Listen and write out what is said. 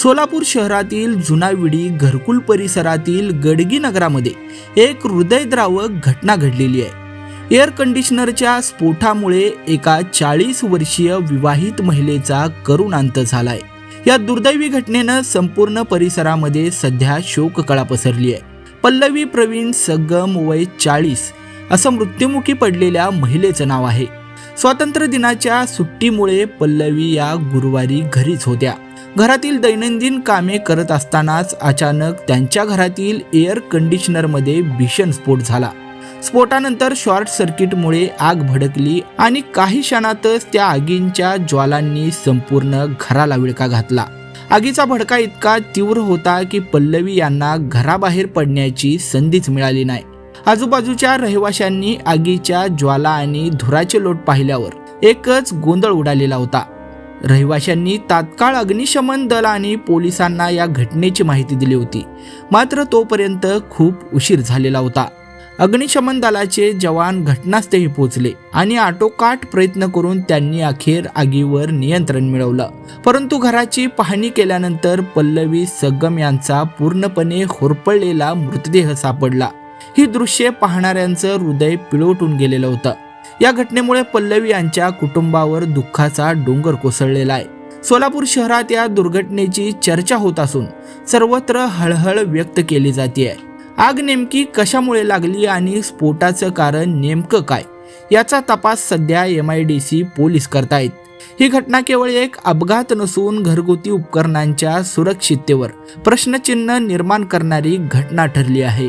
सोलापूर शहरातील जुनाविडी घरकुल परिसरातील गडगी नगरामध्ये एक हृदयद्रावक घटना घडलेली आहे. एअर कंडिशनरच्या स्फोटामुळे एका चाळीस वर्षीय विवाहित महिलेचा करुण अंत झालाय. या दुर्दैवी घटनेनं संपूर्ण परिसरामध्ये सध्या शोककळा पसरली आहे. पल्लवी प्रवीण सगम वय चाळीस असं मृत्युमुखी पडलेल्या महिलेचं नाव आहे. स्वातंत्र्य दिनाच्या सुट्टीमुळे पल्लवी या गुरुवारी घरीच होत्या. घरातील दैनंदिन कामे करत असतानाच अचानक त्यांच्या घरातील एअर कंडिशनरमध्ये भीषण स्फोट झाला. स्फोटानंतर शॉर्ट सर्किटमुळे आग भडकली आणि काही क्षणातच त्या आगींच्या ज्वालांनी संपूर्ण घराला विळका घातला. आगीचा भडका इतका तीव्र होता की पल्लवी यांना घराबाहेर पडण्याची संधीच मिळाली नाही. आजूबाजूच्या रहिवाशांनी आगीच्या ज्वाला आणि धुराचे लोट पाहिल्यावर एकच गोंधळ उडालेला होता. रहिवाशांनी तात्काळ अग्निशमन दल आणि पोलिसांना या घटनेची माहिती दिली होती. मात्र तोपर्यंत खूप उशीर झालेला होता. अग्निशमन दलाचे जवान घटनास्थळी पोहोचले आणि आटोकाट प्रयत्न करून त्यांनी अखेर आगीवर नियंत्रण मिळवलं. परंतु घराची पाहणी केल्यानंतर पल्लवी सगम यांचा पूर्णपणे होरपळलेला मृतदेह सापडला. ही दृश्ये पाहणाऱ्यांचं हृदय पिळवटून गेलेलं होतं. या घटनेमुळे पल्लवी यांच्या कुटुंबावर दुःखाचा डोंगर कोसळलेला आहे. सोलापूर शहरात या दुर्घटनेची चर्चा होत असून सर्वत्र हळहळ व्यक्त केली जाते आग नेमकी कशामुळे लागली आणि स्फोटाचं कारण नेमकं काय? याचा तपास सध्या M I D C police करतायत. ही घटना केवळ एक अपघात नसून घरगुती उपकरणांच्या सुरक्षिततेवर प्रश्नचिन्ह निर्माण करणारी घटना ठरली आहे.